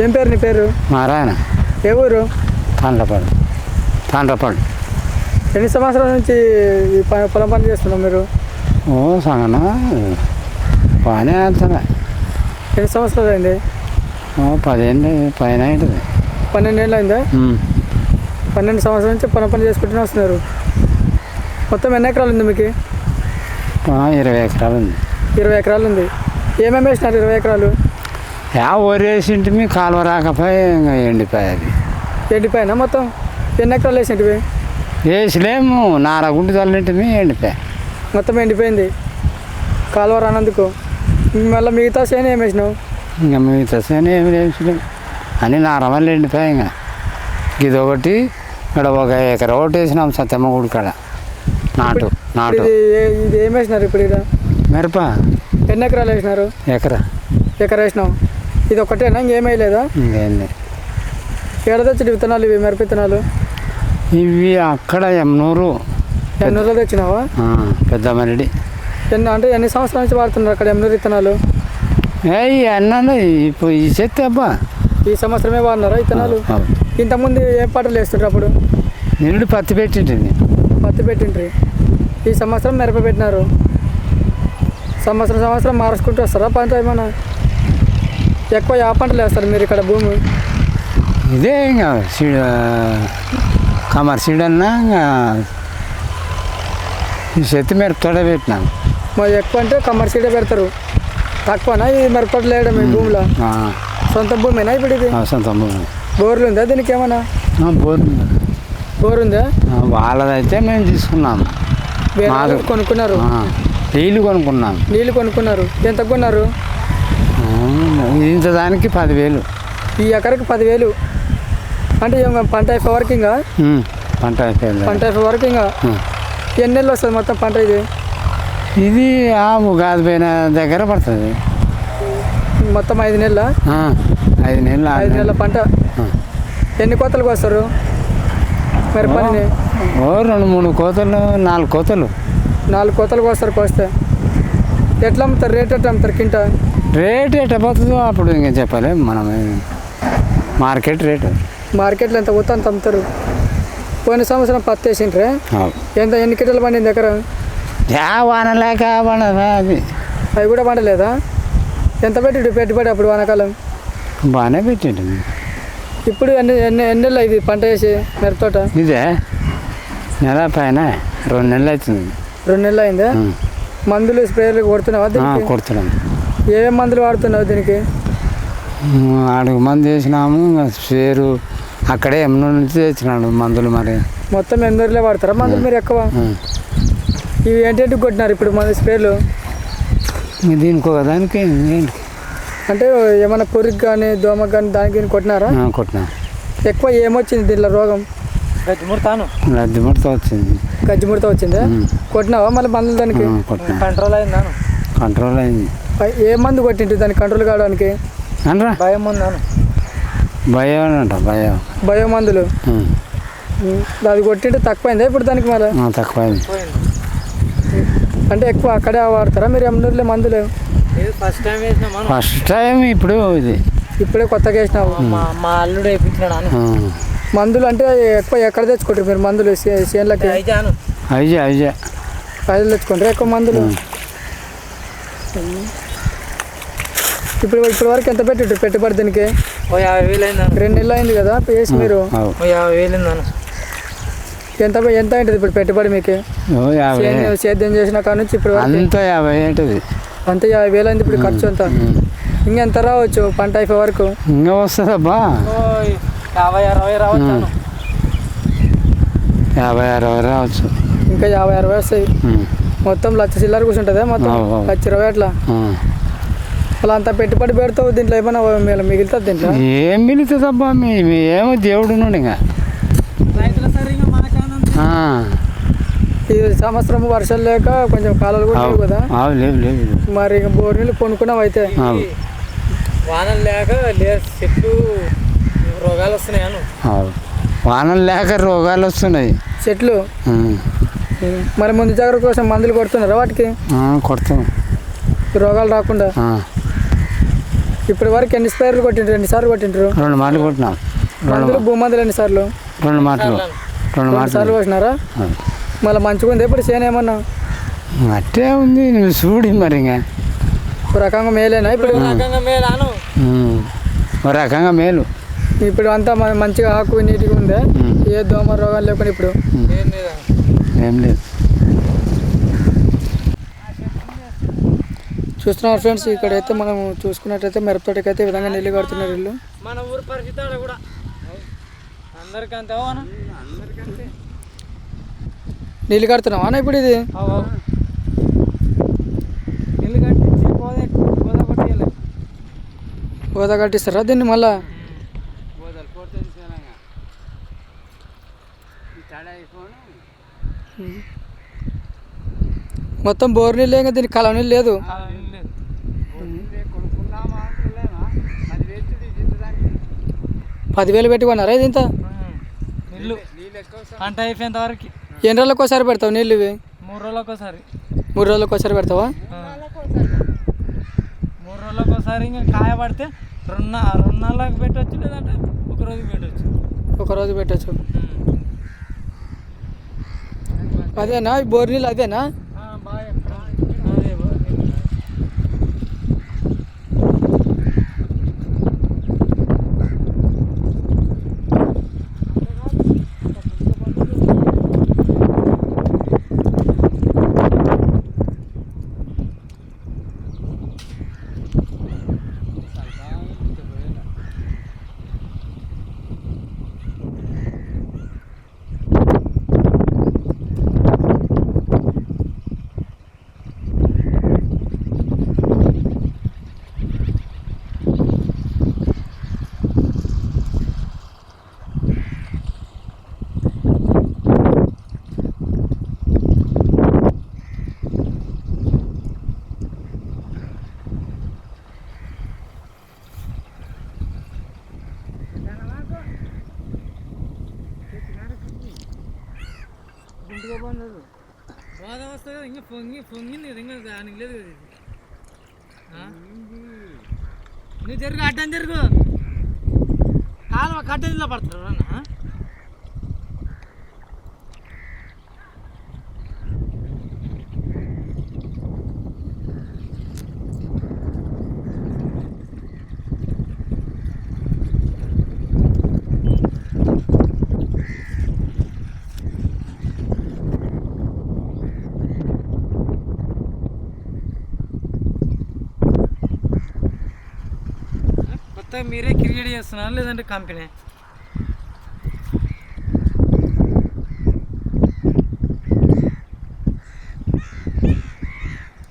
ఏం పేరు నీ పేరు? నారాయణ. ఏ ఊరు? తాండ్రపాడు. తాండ్రపాడు. ఎన్ని సంవత్సరాల నుంచి ఈ ప- పొలం పని చేస్తున్నాం మీరు? ఓ సంగన? బాగానే వెళ్తున్నా ఎన్ని సంవత్సరాలు అయింది? ఓ పదిహేను పైన ఉంటుంది పన్నెండు ఏళ్ళు అయిందా? ఉమ్. పన్నెండు సంవత్సరాల నుంచి పొలం పని చేసుకుంటూనే వస్తున్నారు. మొత్తం ఎన్ని ఎకరాలు ఉంది మీకు? ఆ, ఇరవై ఎకరాలు ఉంది. ఇరవై ఎకరాలు ఉంది. ఏమేమి వేసినారు ఇరవై ఎకరాలు? యా వరేసింటి మీ కాలువ రాకపోయి ఇంకా ఎండిపోయి అది ఎండిపోయినా మొత్తం? ఎన్ని ఎకరాలు వేసినవి వేసలేము నారగుంటి తల్లింటిమి ఎండిపోయి. మొత్తం ఎండిపోయింది. కాలువ రానందుకు. మళ్ళీ మిగతా సేన ఏం వేసినావు? ఇంకా మిగతా సేన ఏమి వేసలేము అని నారమల్లి ఎండిపోయి ఇంకా. ఇది ఒకటి ఇక్కడ ఒక ఎకర ఒకటి వేసినాం సత్యమ్మ గుడి కాడ. నాటు నాటు. ఇది ఏ- ఇది ఏం వేసినారు ఇప్పుడు ఇక్కడ మిరప. ఎన్ని ఎకరాలు వేసినారు? ఎకర. ఎకర వేసినావు? ఇది ఒకటేనా ఇంకేం వేయలేదా ఇంకేం లేదు. ఏడ తెచ్చిన విత్తనాలు ఇవి మిరప విత్తనాలు ఇవి అక్కడ ఎమ్నూరు. ఎన్ని రోజులు తెచ్చినావా? ఆ, పెద్దమరిడి ఎన్ని అంటే ఎన్ని సంవత్సరాల నుంచి వాడుతున్నారు అక్కడ ఎనిమిది విత్తనాలు? ఏ అన్నాను ఇప్పుడు ఈ చెత్త అబ్బా. ఈ సంవత్సరమే వాడినారా విత్తనాలు? ఇంతకుముందు ఏ పంటలు వేస్తుంటారు అప్పుడు? నిరుడు పత్తి పెట్టింటింది పత్తి పెట్టిండ్రి. ఈ సంవత్సరం మిరప పెట్టినారు. సంవత్సరం సంవత్సరం మార్చుకుంటూ వస్తారా పంట ఏమన్నా? ఎక్కువ ఆ పంటలు వేస్తారు మీరు ఇక్కడ భూమి. ఇదే ఇంకా సీడ్ కమర్ సీడ్ అన్నా ఇంకా ఈ చెత్త మిరపతోడే పెట్టినాం. మరి ఎక్కువ అంటే కమర్షియల్గా పెడతారు. తక్కువనా? ఈ మిరపట్లు వేయడం ఈ భూమిలో. సొంత భూమేనా ఇప్పుడు ఇది? సొంత భూమి. బోర్లు ఉందా దీనికి ఏమన్నా ఆ, బోర్డు. బోర్ ఉందా వాళ్ళదైతే మేము తీసుకున్నాం. వేరే మాది. వాళ్ళు కొనుక్కున్నారు. నీళ్ళు కొనుక్కున్నాం. నీళ్ళు కొనుక్కున్నారు. ఎంత కొన్నారు? ఇంత దానికి పదివేలు. ఈ ఎకరకు పదివేలు. అంటే పంట అయిపోయే వరకు ఇంకా? పంట అయిపోయింది. పంట అయిపోయే వరకు ఇంకా. ఎన్ని నెలలు వస్తుంది మొత్తం పంట ఇది? ఇది ఆ ఉగాది పోయిన దగ్గర పడుతుంది. మొత్తం ఐదు నెలల? ఐదు నెలలు ఐదు నెలల. పంట. ఎన్ని కోతలకు వస్తారు మిరపని ఓ రెండు మూడు కోతలు నాలుగు కోతలు. నాలుగు కోతలకు వస్తారు కోస్తే. ఎట్లా అమ్ముతారు? రేట్ ఎట్లా అమ్ముతారు కింట? రేట్ ఎట్ట పోతుందో అప్పుడు ఇంకా చెప్పలేం మనం మార్కెట్ రేటు. మార్కెట్లో ఎంత పోతే అంత అమ్ముతారు. పోయిన సంవత్సరం పత్తి వేసిండ్రే. ఎంత ఎన్ని కిటలు పండింది దగ్గర యా వాన లేక వానదా అది. అవి కూడా పండలేదా? ఎంత పెట్టి పెట్టుబడి అప్పుడు వానాకాలం? బాగానే పెట్టిండు. ఇప్పుడు ఎన్ని ఎన్ని ఎన్ని నెలలు ఇది పంట వేసి మిరపతోట ఇదే నెల పైన రెండు నెలలు అవుతుంది. రెండు నెలలు అయిందా. మందులు స్ప్రేలు కొడుతున్నావా కొడుతున్నాం. ఏమేమి మందులు వాడుతున్నావు దీనికి? అడుగు మంది వేసినాము పేరు అక్కడే ఎమ్మ నుంచి తెచ్చినాడు మందులు మరి. మొత్తం ఎనిమిదిలో వాడతారా మందులు మీరు ఎక్కువ. ఇవి ఏంటంటే కొట్టినారు ఇప్పుడు మందు స్ప్రేలు దీనికి ఒక దానికి అంటే ఏమైనా పురుగు కానీ దోమ కానీ దానికి కొట్టినారా? ఆ, కొట్టినాం. ఎక్కువ ఏమొచ్చింది దీంట్లో రోగం? గచ్చిముడతాను లద్ది ముడత వచ్చింది. గజ్జి ముడత వచ్చిందా. కొట్టినావా మళ్ళీ మందులు దానికి? ఆ, కొట్టినాం. కంట్రోల్ అయిందాను కంట్రోల్ అయింది. ఏ మందు కొట్టింటి దానికి కంట్రోల్ కావడానికి అనరా? భయం ఉందాను భయం అంట భయం. బయో మందులు. అది కొట్టింటే తక్కువైందా ఇప్పుడు దానికి మళ్ళీ ఆ, తక్కువైంది. అంటే ఎక్కువ అక్కడే వాడతారా మీరు ఎమ్నూరులో మందులు? ఇది ఫస్ట్ టైం వేసిన మనం ఫస్ట్ టైం ఇప్పుడు ఇది. ఇప్పుడే కొత్తగా వేసినావు. మా అల్లుడు వేయించినాడు మందులు అంటే ఎక్కువ ఎక్కడ తెచ్చుకుంటారు మీరు మందులు? చేనులకి అయ్యే అయ్యే ప్రజలు తెచ్చుకుంటారు ఎక్కువ మందులు. ఇప్పుడు ఇప్పటి వరకు ఎంత పెట్టి పెట్టుబడి దీనికి? ఓ యాభై వేలు అయిందాను రెండు నెలలు అయింది కదా వేసి మీరు? యాభై వేలు అయిందాను ఎంత ఎంత అయింటుంది ఇప్పుడు పెట్టుబడి మీకు? సేద్యం- చేసిన కాడ నుంచి ఇప్పుడు అంతా యాభై ఏంటిది అంత యాభై వేలు అయింది ఇప్పుడు ఖర్చు అంతా. ఇంకెంత రావచ్చు పంట అయిపోయే వరకు? ఇంకా వస్తుందబ్బా ఓ యాభై అరవై రావచ్చాను యాభై అరవై రావచ్చు. ఇంకా యాభై అరవై వస్తాయి. మొత్తం లక్ష చిల్లర కూర్చుంటుందా? మొత్తం. లక్ష ఇరవై అట్లా. అలా అంత పెట్టుబడి పెడతావు దీంట్లో ఏమైనా మిగిలి- మిగులుతుంది దీంట్లో? ఏం మిగులుతుందబ్బా మీ మీ ఏమో దేవుడు నుండి ఇంకా. ఈ సంవత్సరం వర్షాలు లేక కొంచెం కాలాలు కూడా లేవు కదా? లేవు లేవు. మరి ఇంకా బోర్ నీళ్ళు కొనుక్కున్నావు అయితే. వానలు లేక లే చెట్లు రోగాలు వస్తున్నాయను అవు వానలు లేక రోగాలు వస్తున్నాయి. చెట్లు. మరి ముందు జాగ్రత్త కోసం మందులు కొడుతున్నారా వాటికి? ఆ, కొడతాం ఈ రోగాలు రాకుండా. ఇప్పటి వరకు ఎన్ని స్పైర్లు కొట్టిండ్రు? ఎన్నిసార్లు కొట్టిండ్రు? రెండు మాటలు కొట్టినాం. రెండు మందులు భూమందులు ఎన్నిసార్లు రెండు మాటలు రెండు రెండు సార్లు మాటలు పోసినారా మళ్ళీ మంచిగా ఉంది ఎప్పుడు చేను ఏమన్నా? అట్టే ఉంది. నువ్వు చూడి మరి ఇంకా. ఒక రకంగా మేలేనా ఇప్పుడు? రకంగా మేలు. ఇప్పుడు అంతా మంచిగా ఆకు నీట్గా ఉందే. ఏ దోమ రోగాలు లేకుండా ఇప్పుడు? ఏం లేదా ఏం లేదు చూస్తున్నారు ఫ్రెండ్స్ ఇక్కడైతే మనం చూసుకున్నట్టయితే మిరపతోటకి అయితే విధంగా నీళ్ళు కడుతున్నారు ఇల్లు. మన ఊరు పరిస్థితి కూడా. అందరికీ అంతే అవునా? నీళ్ళు కడుతున్నావా అన్న ఇప్పుడు ఇది. ఇల్లు కట్టించి గోదా గోదా కొట్టేయాలి. గోదా కట్టిస్తారా దీన్ని మళ్ళా. మొత్తం బోర్ నీళ్ళు ఇంకా దీనికి కలవ నీళ్ళు లేదు అలా ఏం లేదు. పదివేలు పెట్టి కొన్నారా ఇది ఇంత. ఇల్లు పంట అయిపోయేంత వరకు. ఎన్ని రోజులకు ఒకసారి పెడతావు నీళ్ళు ఇవి? మూడు రోజులకు ఒకసారి మూడు రోజులకు ఒకసారి పెడతావా? మూడు రోజులకు ఒకసారి ఇంకా కాయ పడితే రెండు రెండు నెలలకు పెట్టవచ్చు లేదంటే ఒక రోజు పెట్టవచ్చు ఒక రోజు పెట్టచ్చు. అదేనా? బోర్ నీళ్ళు అదేనా అదే బా. బాధ వస్తుంది కదా ఇంకా పొంగి పొంగింది కదా ఇంకా దానికి లేదు కదా ఇది. ఆ? నువ్వు జరుగు అడ్డం జరుగు. కాలువ కట్టెందులో పడతారు అన్న మొత్తం మీరే క్రియేట్ చేస్తున్నారా లేదంటే కంపెనీ